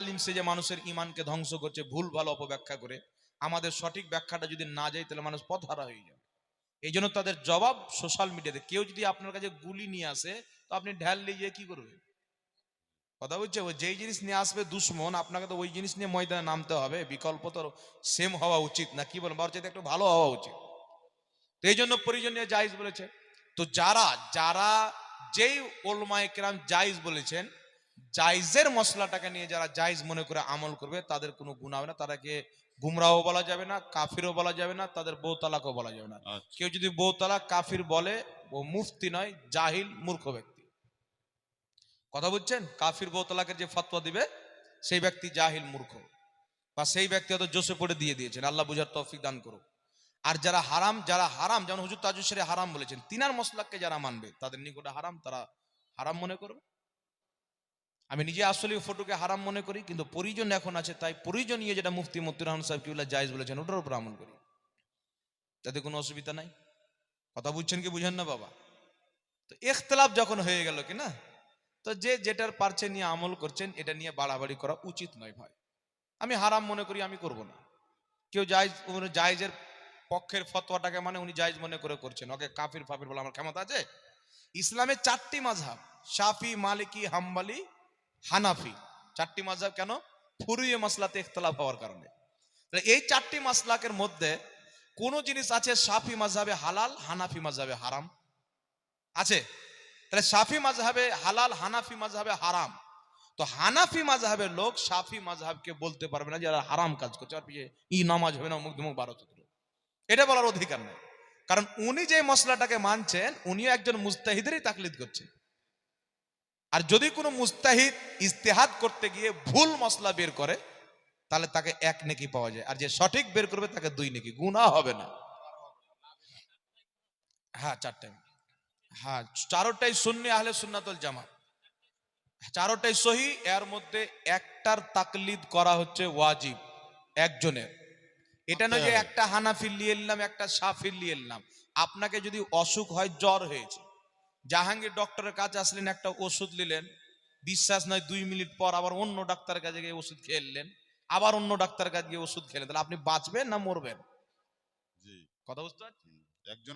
তালিম সে যে মানুষের ইমানকে ধ্বংস করছে, ভুল ভালো অপব্যাখ্যা করে, আমাদের সঠিক ব্যাখ্যাটা যদি না যায়, তাহলে মানুষ পথহারা হয়ে যাবে। এই জন্য তাদের জবাব সোশ্যাল মিডিয়াতে কেউ যদি আপনার কাছে গুলি নিয়ে আসে, তো আপনি ঢ্যাল নিয়ে গিয়ে কি করবে কথা বলছে ওই যেই জিনিস নিয়ে আসবে দুশ্মন, আপনাকে তো ওই জিনিস নিয়ে ময়দানে নামতে হবে। বিকল্প তো সেম হওয়া উচিত না, কি বলেন বরং চাইতে একটু ভালো হওয়া উচিত। তো এই জন্য প্রয়োজনীয় জায়েজ বলেছে। তো যারা যারা যেই ওলমায় কেরাম জায়েজ বলেছেন জায়েজের মশলাটাকে নিয়ে যারা জায়েজ মনে করে আমল করবে তাদের কোনো গুণ হবে না। তাদেরকে গুমরাও বলা যাবে না কাফিরও বলা যাবে না তাদের বউ তালাকও বলা যাবে না। আচ্ছা। কেউ যদি বউ তালাক কাফির বলে ও মুফতি নয় জাহিল মূর্খ ব্যক্তি। কথা বুঝছেন? কাফির বউ তালাকের যে ফতোয়া দিবে সেই ব্যক্তি জাহিল মূর্খ। বা সেই ব্যক্তি হয়তো জোসে পড়ে দিয়ে দিয়েছেন। আল্লাহ বুঝার তৌফিক দান করুক। আর যারা হারাম যারা হারাম যেমন হুজুর তাজুসের হারাম বলেছেন তিনার মশলাককে যারা মানবে তাদের নিকটে হারাম তারা হারাম মনে করবে? আমি নিজে আসলে ফটোকে হারাম মনে করি, কিন্তু পরিজন এখন আছে, তাই পরিজনীয় যেটা মুফতি মতুর রহমান সাহেব কিউল্লাহ জায়েজ বলেছেন, ওটার উপর আমল করি। তাতে কোনো অসুবিধা নাই। কথা বুঝছেন কি বুঝেন না বাবা? তো ইখতলাফ যখন হয়ে গেল কি না, তো যে যেটার পারছে নিয়ে আমল করছেন, এটা নিয়ে বাড়াবাড়ি করা উচিত নয় ভাই। আমি হারাম মনে করি, আমি করব না। কেউ জায়জ জায়জের পক্ষের ফতোয়াটাকে মানে উনি জায়েজ মনে করে করছেন। ওকে কাফির ফাফির বলে আমার ক্ষমতা আছে? ইসলামের চারটি মাঝহাব শাফি, মালিকি, হাম্বালি হানাফি। চারটি মাঝহাব কেন? ফুরুয়ে মাসলাতে ইখতলাফ হওয়ার কারণে। এই চারটি মাসলাকের মধ্যে কোন জিনিস আছে সাফি মাঝহাবে হালাল, হানাফি মাঝহাবে হারাম? আছে? তাহলে সাফি মাঝহাবে হালাল, হানাফি মাঝহাবে হারাম। তো হানাফি মাঝহাবের লোক সাফি মাঝহাবকে বলতে পারবে না যারা হারাম কাজ করছে। আর পিছিয়ে ই নামাজ হবে না মুখ ধুমুক বারো এটা বলার অধিকার নেই। কারণ উনি যে মশলাটাকে মানছেন, উনিও একজন মুস্তাহিদেরই তাকলিদ করছেন। আর যদি কোনো মুস্তাহিদ ইস্তেহাদ করতে গিয়ে ভুল মশলা বের করে তাহলে তাকে এক নেকি পাওয়া যায়। আর যে সঠিক বের করবে তাকে দুই নেকি। গুণা হবে না। হ্যাঁ চারটাই। হ্যাঁ চারোটাই শূন্য আহলে সুন্নাতল জামা। চারোটাই সহি এর মধ্যে একটার তাকলিদ করা হচ্ছে ওয়াজিব একজনের। এটা নয় যে একটা হানাফিল নিয়ে এলাম একটা সাফিল নিয়ে এলাম আপনাকে যদি অসুখ হয় জ্বর হয়েছে। জাহাঙ্গীর ডক্টরের কাছে আসলেন একটা ওষুধ নিলেন। বিশ্বাস নয় দুই মিনিট পর আবার অন্য ডাক্তারের কাছে গিয়ে ওষুধ খেয়ে এলেন আবার অন্য ডাক্তারের কাছে গিয়ে ওষুধ খেলেন। তাহলে আপনি বাঁচবেন না মরবেন? কথা বুঝতে পারছেন?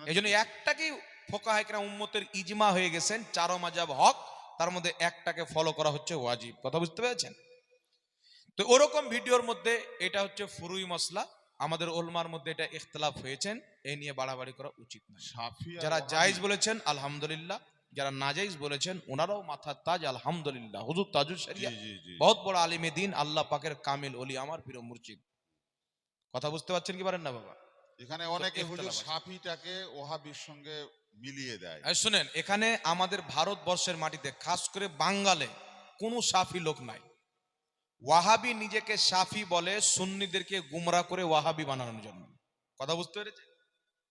এই জন্য একটাকেই ফোকা হাইকরা উম্মতের ইজমা হয়ে গেছেন চারো মাজাব হক তার মধ্যে একটাকে ফলো করা হচ্ছে ওয়াজিব। কথা বুঝতে পেরেছেন? তো ওরকম ভিডিওর মধ্যে এটা হচ্ছে ফুরুই মশলা আমাদের ওলমার মধ্যে এটা ইখতলাফ হয়েছেন এই নিয়ে বাড়াবাড়ি করা উচিত না। যারা। জায়েজ বলেছেন আলহামদুলিল্লাহ। যারা নাজাইজ বলেছেন ওনারাও মাথার তাজ আলহামদুলিল্লাহ। হুজুর তাজুল জি শরিয়া বহুত বড় আলিমে দিন আল্লাহ পাকের কামিল অলি আমার প্রিয় মুর্শিদ। কথা বুঝতে পারছেন কি পারেন না বাবা? এখানে অনেকে হুজুর। সাফিটাকে ওহাবির সঙ্গে মিলিয়ে দেয়। এই শুনেন এখানে আমাদের ভারতবর্ষের মাটিতে খাস করে বাঙ্গালে কোনো সাফি লোক নাই। ওয়াহাবি নিজেকে সাফি বলে সুন্নিদেরকে গুমরা করে ওয়াহাবি বানানোর জন্য। কথা বুঝতে পেরেছে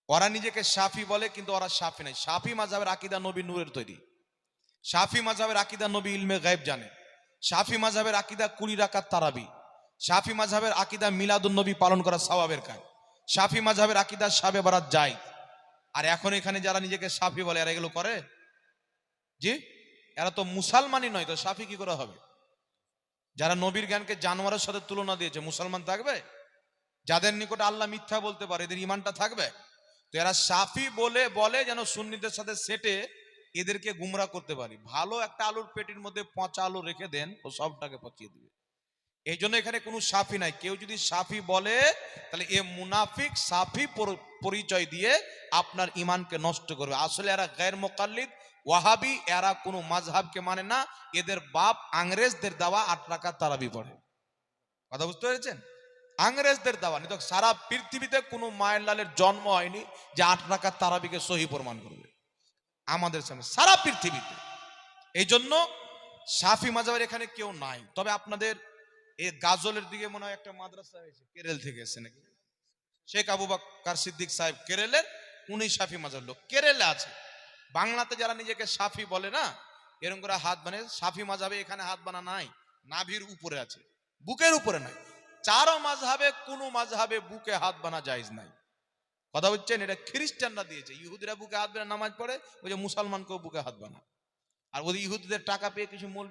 ওরা নিজেকে সাফি বলে, কিন্তু ওরা সাফি নাই সাফি মাঝাবের আকিদা নবী নূরের তৈরি। সাফি মাঝাবের আকিদা নবী ইলমে গায়েব জানে। সাফি মাঝাবের আকিদা কুড়ি রাকাত তারাবি। সাফি মাঝাবের আকিদা মিলাদুন নবী পালন করা সওয়াবের কাজ। সাফি মাঝাবের আকিদা সাবে বারাত যায় আর এখন এখানে যারা নিজেকে সাফি বলে, এরা এগুলো করে? জি? এরা তো মুসলমানই নয়, তো সাফি কি করে হবে? যারা নবীর জ্ঞানকে জানোয়ারের সাথে তুলনা দিয়েছে, মুসলমান থাকবে? যাদের নিকটে আল্লাহ মিথ্যা বলতে পারে, এদের ইমানটা থাকবে? তো এরা সাফি বলে বলে যেন সুন্নিদের সাথে সেটে এদেরকে গুমরা করতে পারি। ভালো একটা আলুর পেটির মধ্যে পচা আলু রেখে দেন, ও সবটাকে পচিয়ে দিবে। এই জন্য এখানে কোনো সাফি নাই। কেউ যদি সাফি বলে, তাহলে এ মুনাফিক সাফি পরিচয় দিয়ে আপনার ইমানকে নষ্ট করবে। আসলে এরা গায়ের মোকাল্লিদ ওয়াহাবি, এরা কোনো মাঝহাবকে মানে না, এদের বাপ আংরেজদের দেওয়া আট টাকা তারাবি পড়ে। কথা বুঝতে পেরেছেন? আংরেজদের দেওয়া নিত সারা পৃথিবীতে কোনো মায়ের লালের জন্ম হয়নি যে আট টাকা তারাবিকে সহি প্রমাণ করবে। আমাদের সামনে, সারা পৃথিবীতে। এই জন্য সাফি মাঝহাবের এখানে কেউ নাই। তবে আপনাদের এই গাজলের দিকে মনে হয় একটা মাদ্রাসা হয়েছে, কেরেল থেকে এসে নাকি? শেখ আবু বাক্কার সিদ্দিক সাহেব কেরেলের, উনি সাফি মাজার লোক। কেরেলে আছে। বাংলাতে যারা নিজেকে সাফি বলে না এরকম করে হাত বানে, সাফি মাঝাবে এখানে হাত বানা নাই, নাভির উপরে আছে, বুকের উপরে নাই। চারো মাঝহাবে কোনো মাঝহাবে বুকে হাত বানা যাইজ নাই। কথা হচ্ছেন এটা খ্রিস্টানরা দিয়েছে। ইহুদিরা বুকে হাত বানা, নামাজ পড়ে, ওই যে মুসলমানকেও বুকে হাত বানা। আর ওদের ইহুদিদের টাকা পেয়ে কিছু মূল